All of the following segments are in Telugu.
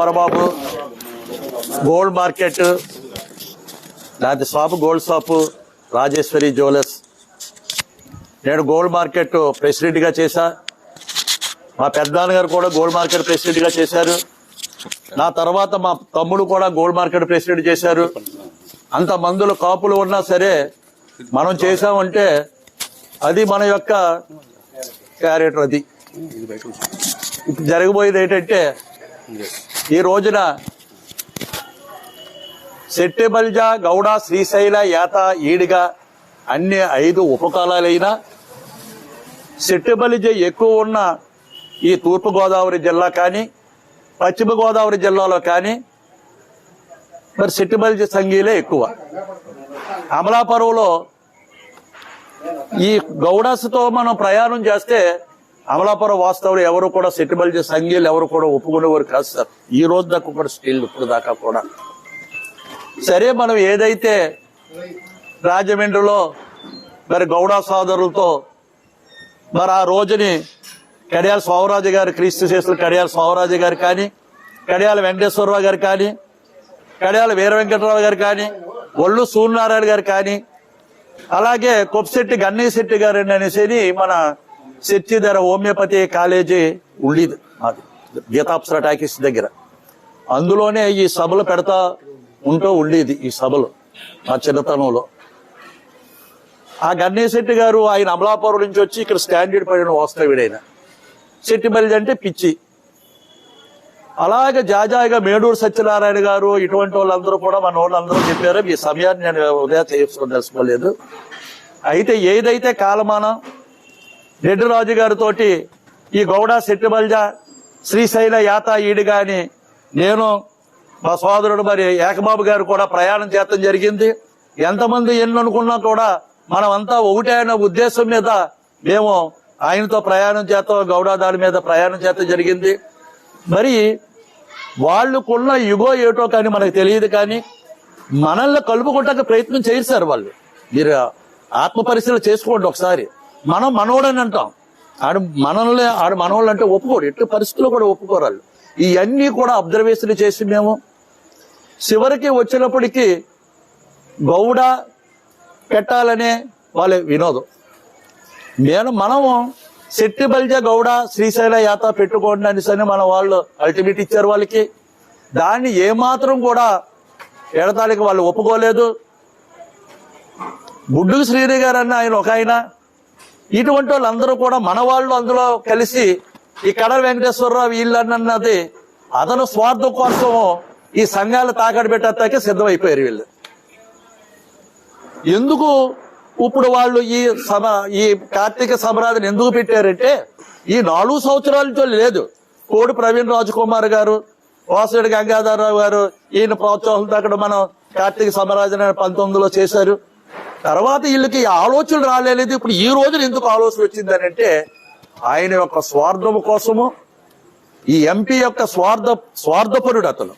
వరబాబు గోల్డ్ మార్కెట్ లేకపోతే shop gold shop Rajeshwari jewellers నేను గోల్డ్ మార్కెట్ ప్రెసిడెంట్గా చేశా. మా పెద్దనాన్నగారు కూడా గోల్డ్ మార్కెట్ ప్రెసిడెంట్గా చేశారు. నా తర్వాత మా తమ్ముడు కూడా గోల్డ్ మార్కెట్ ప్రెసిడెంట్ చేశారు. అంత మందులు కాపులు ఉన్నా సరే మనం చేసామంటే అది మన యొక్క క్యారెక్టర్ అది. ఇప్పుడు జరగబోయేది ఏంటంటే ఈ రోజున సెట్టెబల్జ గౌడ శ్రీశైల యాత ఈడిగా అన్ని ఐదు ఉపకాలాలైనా సెట్టెబలిజ ఎక్కువ ఉన్న ఈ తూర్పుగోదావరి జిల్లా కానీ పశ్చిమ గోదావరి జిల్లాలో కానీ మరి సెట్టెబలిజ సంఘీలే ఎక్కువ. అమలాపురంలో ఈ గౌడాస్తో మనం ప్రయాణం చేస్తే అమలాపురం వాస్తవులు ఎవరు కూడా సెటిబల్జీ సంఘీలు ఎవరు కూడా ఒప్పుకునేవారు కాదు సార్. ఈ రోజు దాకా కూడా స్టిల్ ఇప్పుడు దాకా కూడా. సరే మనం ఏదైతే రాజమండ్రిలో మరి గౌడ సోదరులతో మరి ఆ రోజుని కడియాల సోమరాజు గారు క్రీస్తు శేషులు కడియాల సోమరాజు గారు కానీ కడియాల వెంకటేశ్వరరావు గారు కానీ కడియాల వీర వెంకటరావు గారు కానీ ఒళ్ళు సూర్యనారాయణ గారు కానీ అలాగే కొప్పిశెట్టి గన్నయ్యశెట్టి గారు అనేసి మన శెట్టిధర హోమియోపతి కాలేజీ ఉండేది మాది గీతాప్సర టాకీస్ దగ్గర. అందులోనే ఈ సభలు పెడతా ఉంటూ ఉండేది ఈ సభలు మా చిన్నతనంలో. ఆ గన్నయ్యశెట్టి గారు ఆయన అమలాపురం నుంచి వచ్చి ఇక్కడ స్టాండర్డ్ పడిన వాస్తవ్యుడైన శెట్టి అంటే పిచ్చి. అలాగే జాజాయిగా మేడూరు సత్యనారాయణ గారు ఇటువంటి వాళ్ళందరూ కూడా మన వాళ్ళందరూ చెప్పారు ఈ సమయాన్ని నేను ఉదయం చేసుకుని తెలుసుకోలేదు. అయితే ఏదైతే కాలమానం రెడ్డి రాజు గారితో ఈ గౌడ శెట్టిబల్జ శ్రీశైల యాత ఈడిగా అని నేను మా సోదరుడు మరి ఏకబాబు గారు కూడా ప్రయాణం చేయడం జరిగింది. ఎంతమంది ఎన్ని అనుకున్నా కూడా మనమంతా ఒకటే అనే ఉద్దేశం మీద మేము ఆయనతో ప్రయాణం చేస్తాం గౌడ దాడి మీద ప్రయాణం చేస్తాం జరిగింది. మరి వాళ్ళకున్న యుగో ఏటో కానీ మనకు తెలియదు కానీ మనల్ని కలుపుకుంటానికి ప్రయత్నం చేయరు సార్ వాళ్ళు. మీరు ఆత్మ పరిశీలన చేసుకోండి ఒకసారి. మనం మనోడని అంటాం. ఆడు మనల్ని ఆడు మనోళ్ళు అంటే ఒప్పుకోడు ఎట్టి పరిస్థితుల్లో కూడా ఒప్పుకోరు ఇవన్నీ కూడా అబ్జర్వేషన్ చేసి మేము చివరికి వచ్చినప్పటికీ గౌడ పెట్టాలనే వాళ్ళ వినోదం. నేను మనము శెట్టి బల్జ గౌడ శ్రీశైల యాత పెట్టుకోండి అనేసి మన వాళ్ళు అల్టిమేట్ ఇచ్చారు వాళ్ళకి. దాన్ని ఏమాత్రం కూడా ఎడతాళికి వాళ్ళు ఒప్పుకోలేదు. గుడ్డు శ్రీని గారు అన్న ఆయన ఒక ఆయన. ఇటువంటి వాళ్ళందరూ కూడా మన వాళ్ళు అందులో కలిసి ఈ కడల వెంకటేశ్వరరావు వీళ్ళన్నది అతను స్వార్థం కోసం ఈ సంఘాలు తాకట్టు పెట్టేస్తాకే సిద్ధమైపోయారు వీళ్ళు. ఎందుకు ఇప్పుడు వాళ్ళు ఈ సభ ఈ కార్తీక సమరాధిని ఎందుకు పెట్టారంటే ఈ నాలుగు సంవత్సరాల నుంచి లేదు. కోడి ప్రవీణ్ రాజకుమార్ గారు వాసుడి గంగాధరరావు గారు ఈయన ప్రోత్సాహంతో అక్కడ మనం కార్తీక సమరాజన పంతొమ్మిదిలో చేశారు. తర్వాత వీళ్ళకి ఆలోచన రాలేదు ఇప్పుడు ఈ రోజున ఎందుకు ఆలోచన వచ్చిందని అంటే ఆయన యొక్క స్వార్థం కోసము ఈ ఎంపీ యొక్క స్వార్థ స్వార్థపరుడు అతను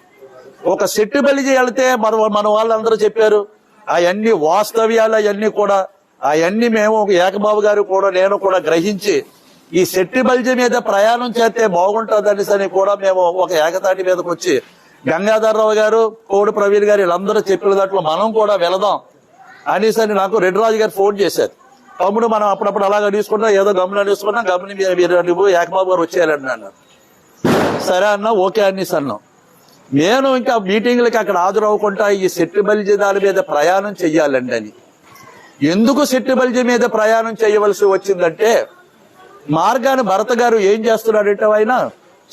ఒక సెట్టు బలి వెళితే మన మన వాళ్ళందరూ చెప్పారు అవన్నీ వాస్తవ్యాలు అవన్నీ కూడా అవన్నీ మేము ఒక ఏకబాబు గారు కూడా నేను కూడా గ్రహించి ఈ సెట్టి బల్జ మీద ప్రయాణం చేస్తే బాగుంటుంది అని కూడా మేము ఒక ఏకతాటి మీదకి వచ్చి గంగాధరరావు గారు కోడి ప్రవీణ్ గారు వీళ్ళందరూ చెప్పిన దాంట్లో మనం కూడా వెళదాం. అనేసరి నాకు నాకు రెడ్డిరాజు గారు ఫోన్ చేశారు. తమ్ముడు మనం అప్పుడప్పుడు అలాగా తీసుకున్నా ఏదో గమనం తీసుకున్నా గమని మీరు నువ్వు ఏకబాబు గారు వచ్చేయాలండి అన్నారు. సరే అన్న ఓకే అనేసి అన్నాం. నేను ఇంకా మీటింగ్లకి అక్కడ హాజరవ్వకుండా ఈ సెట్టు బలిజ దాని మీద ప్రయాణం చెయ్యాలండి అని. ఎందుకు సెట్టు బలిజ మీద ప్రయాణం చేయవలసి వచ్చిందంటే మార్గాన్ని భరత్ గారు ఏం చేస్తున్నాడంటే ఆయన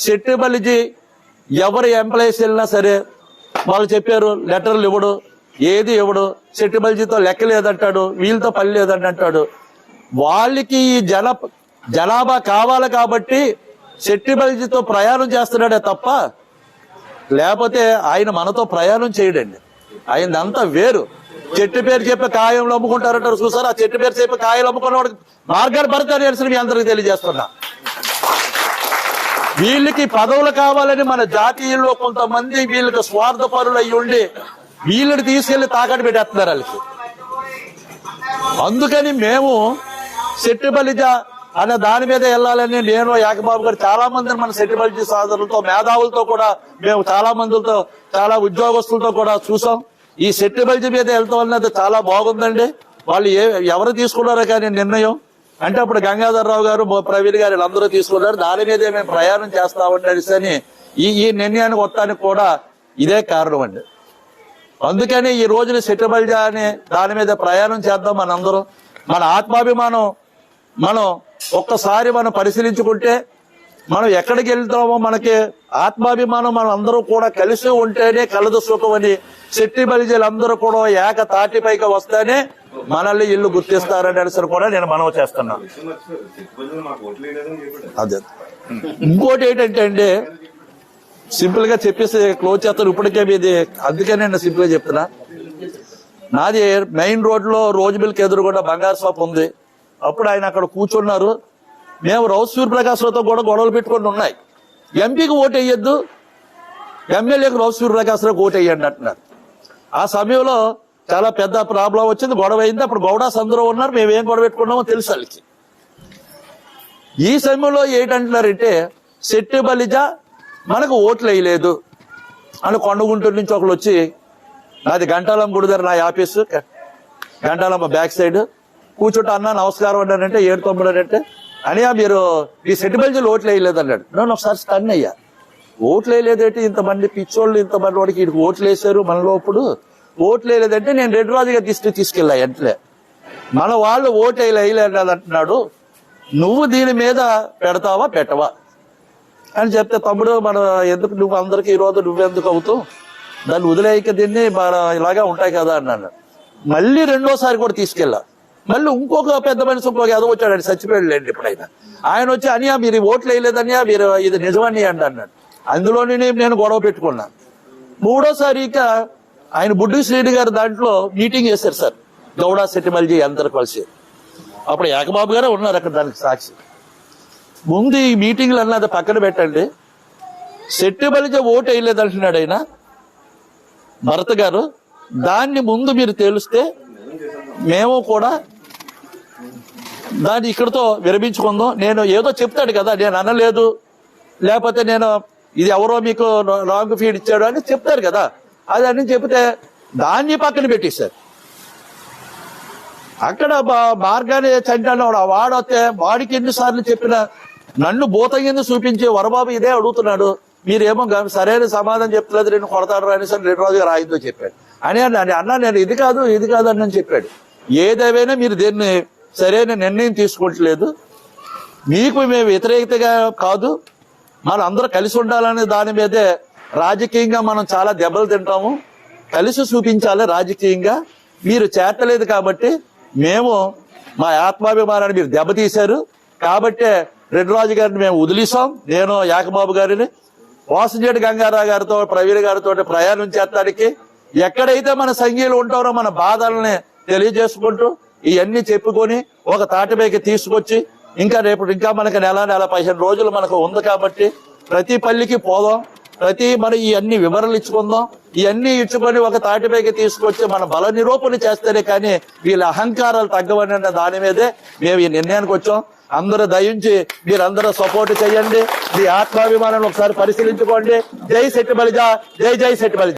సెట్టు బలిజి ఎవరు ఎంప్లాయీస్ వెళ్ళినా సరే వాళ్ళు చెప్పారు లెటర్లు ఇవ్వడు ఏది ఇవ్వడు సెట్టు బలిజితో లెక్క లేదంటాడు వీళ్ళతో పని లేదని అంటాడు వాళ్ళకి ఈ జన జనాభా కావాలి కాబట్టి చెట్టి బలిజితో ప్రయాణం చేస్తున్నాడే తప్ప లేకపోతే ఆయన మనతో ప్రయాణం చేయడండి. ఆయన అంతా వేరు. చెట్టు పేరు చెప్పి కాయంలో అమ్ముకుంటారంటారు చూసారు? ఆ చెట్టు పేరు చెప్పి కాయలు అమ్ముకున్న వాడికి మార్గాన్ని పడతారు అని మీ అందరికి తెలియజేస్తున్నా. వీళ్ళకి పదవులు కావాలని మన జాతీయుల్లో కొంతమంది వీళ్ళకి స్వార్థపరులు అయ్యి ఉండి వీళ్ళని తీసుకెళ్ళి తాకట్టు పెట్టేస్తున్నారు వాళ్ళకి. అందుకని మేము సెట్టుబలిజ అనే దాని మీద వెళ్ళాలని నేను యాకబాబు గారు చాలా మందిని మన సెటిబల్జీ సోదరులతో మేధావులతో కూడా మేము చాలా మందితో చాలా ఉద్యోగస్తులతో కూడా చూసాం. ఈ సెటిబల్జీ మీద వెళ్తాం అన్నది చాలా బాగుందండి. వాళ్ళు ఏ ఎవరు తీసుకున్నారో కానీ నిర్ణయం. అంటే అప్పుడు గంగాధరరావు గారు ప్రవీణ్ గారు వీళ్ళందరూ తీసుకున్నారు. దాని మీదే మేము ప్రయాణం చేస్తామంటే అని ఈ ఈ నిర్ణయానికి వస్తానికి కూడా ఇదే కారణం అండి. అందుకని ఈ రోజున సెటిబల్జా అనే దాని మీద ప్రయాణం చేద్దాం మనందరం. మన ఆత్మాభిమానం మనం ఒక్కసారి మనం పరిశీలించుకుంటే మనం ఎక్కడికి వెళ్తామో మనకి ఆత్మాభిమానం మనం అందరూ కూడా కలిసి ఉంటేనే కలదు సుఖం అని శెట్టి బలిజలు అందరూ కూడా ఏక తాటిపైకి వస్తేనే మనల్ని ఇల్లు గుర్తిస్తారని కూడా నేను మనవి చేస్తున్నాను అదే. ఇంకోటి ఏంటంటే అండి సింపుల్గా చెప్పేసి క్లోజ్ చేస్తారు. ఇప్పటికే మీది అందుకే నేను సింపుల్గా చెప్తున్నా. నాది మెయిన్ రోడ్లో రోజు మిల్క్ ఎదురుగుండా బంగారు షాప్ ఉంది. అప్పుడు ఆయన అక్కడ కూర్చున్నారు. మేము రౌస్ సూర్యప్రకాశ్లతో కూడా గొడవలు పెట్టుకొని ఉన్నాయి. ఎంపీకి ఓటు వేయొద్దు. ఎమ్మెల్యేకి రౌస్ సూర్యప్రకాశ్రావుకి ఓటు వేయండి అంటున్నారు. ఆ సమయంలో చాలా పెద్ద ప్రాబ్లం వచ్చింది. గొడవ అయింది. అప్పుడు గౌడాస్ అందరూ ఉన్నారు. మేము ఏం గొడవ పెట్టుకున్నామో తెలుసు వాళ్ళకి. ఈ సమయంలో ఏంటంటున్నారంటే శెట్టి బలిజ మనకు ఓట్లు వేయలేదు. అని కొండగుంటూరు నుంచి ఒకళ్ళు వచ్చి నాది గంటాలమ్మ గుడి దగ్గర నా ఆఫీసు. Gantalamma back side. కూర్చుంటే అన్న నమస్కారం అన్నానంటే ఏడు తొమ్మిది అంటే అనియా మీరు ఈ సెటిబల్జీలు ఓట్లు వేయలేదు అన్నాడు. నేను ఒకసారి స్టన్ అయ్యా. ఓట్లు వేయలేదంటే ఇంతమంది పిచ్చోళ్ళు ఇంతమంది వాడికి ఈడికి ఓట్లు వేసారు మనలో ఇప్పుడు. ఓట్లు వేయలేదంటే నేను రెండు రాజు గారి తీసుకెళ్ళా ఎంట్లే. మన వాళ్ళు ఓటు వేయలేదు అంటున్నాడు నువ్వు దీని మీద పెడతావా పెట్టవా? అని చెప్తే తమ్ముడు మన ఎందుకు నువ్వు అందరికి ఈ రోజు నువ్వెందుకు అవుతావు? దాన్ని వదిలేయక దీన్ని మన ఇలాగా ఉంటాయి కదా అన్నాను మళ్ళీ రెండోసారి కూడా తీసుకెళ్ళా. మళ్ళీ ఇంకొక పెద్ద మనిషి ఇంకొక ఎదవ వచ్చాడు ఆయన చచ్చిపోయాడు లేండి ఎప్పుడైనా. ఆయన వచ్చి అనియా మీరు ఓట్లు వేయలేదనియా మీరు ఇది నిజమని అండి అన్నాడు. అందులోనే నేను గొడవ పెట్టుకున్నాను మూడోసారి ఇక ఆయన బుడ్డి శ్రీని గారు దాంట్లో మీటింగ్ చేశారు సార్. గౌడా సెట్టిమల్జీ అందరు కలిసి. అప్పుడు ఏకబాబు గారే ఉన్నారు అక్కడ దానికి సాక్షి. ముందు ఈ మీటింగ్లు అన్నది పక్కన పెట్టండి. సెట్టు బలిజ ఓటు వేయలేదు అంటున్నాడు ఆయన. భరత్ గారు దాన్ని ముందు మీరు తేలిస్తే మేము కూడా దాన్ని ఇక్కడతో విరమించుకుందాం. నేను ఏదో చెప్తాడు కదా నేను అనలేదు. లేకపోతే నేను ఇది ఎవరో మీకు రాంగ్ ఫీడ్ ఇచ్చాడు అని చెప్తారు కదా. అది అని చెప్తే దాన్ని పక్కన పెట్టేశారు. అక్కడ బా- మార్గాన్ని వాడు వాడొస్తే వాడికి ఎన్నిసార్లు చెప్పినా నన్ను బోతయ్యని చూపించే వరబాబు ఇదే అడుగుతున్నాడు. మీరేమో సరైన సమాధానం చెప్తలేదు నేను కొడతాడు అని సరే రెండు రోజులు రాయిద్దో చెప్పాడు. అని అన్న నేను ఇది కాదు ఇది కాదు అని చెప్పాడు. ఏదేవైనా మీరు దీన్ని సరైన నిర్ణయం తీసుకోవట్లేదు. మీకు మేము వ్యతిరేకతగా కాదు మన అందరూ కలిసి ఉండాలనే దాని మీదే రాజకీయంగా మనం చాలా దెబ్బలు తింటాము. కలిసి చూపించాలి రాజకీయంగా. మీరు చేతలేదు కాబట్టి మేము మా ఆత్మాభిమానాన్ని మీరు దెబ్బతీశారు. కాబట్టే రెడ్డిరాజు గారిని మేము వదిలేసాం నేను యాకబాబు గారిని వాసుజేటి గంగారావు గారితో ప్రవీణ్ గారితో ప్రయాణం చేస్తానికి ఎక్కడైతే మన సంఘీయులు ఉంటారో మన బాధల్ని తెలియజేసుకుంటూ ఇవన్నీ చెప్పుకొని ఒక తాటిపైకి తీసుకొచ్చి ఇంకా రేపు ఇంకా మనకి నెల నెల పదిహేను రోజులు మనకు ఉంది కాబట్టి ప్రతి పల్లికి పోదాం. ప్రతి మనం ఇవన్నీ వివరాలు ఇచ్చుకుందాం. ఇవన్నీ ఇచ్చుకొని ఒక తాటిపైకి తీసుకొచ్చి మన బల నిరూపణ చేస్తేనే కానీ వీళ్ళ అహంకారాలు తగ్గవని అన్న దాని మీదే మేము ఈ నిర్ణయానికి వచ్చాం. అందరూ దయించి మీరందరూ సపోర్ట్ చేయండి. మీ ఆత్మాభిమానాన్ని ఒకసారి పరిశీలించుకోండి. జై శెట్టి బలిజ జై జై శెట్టి బలిజ.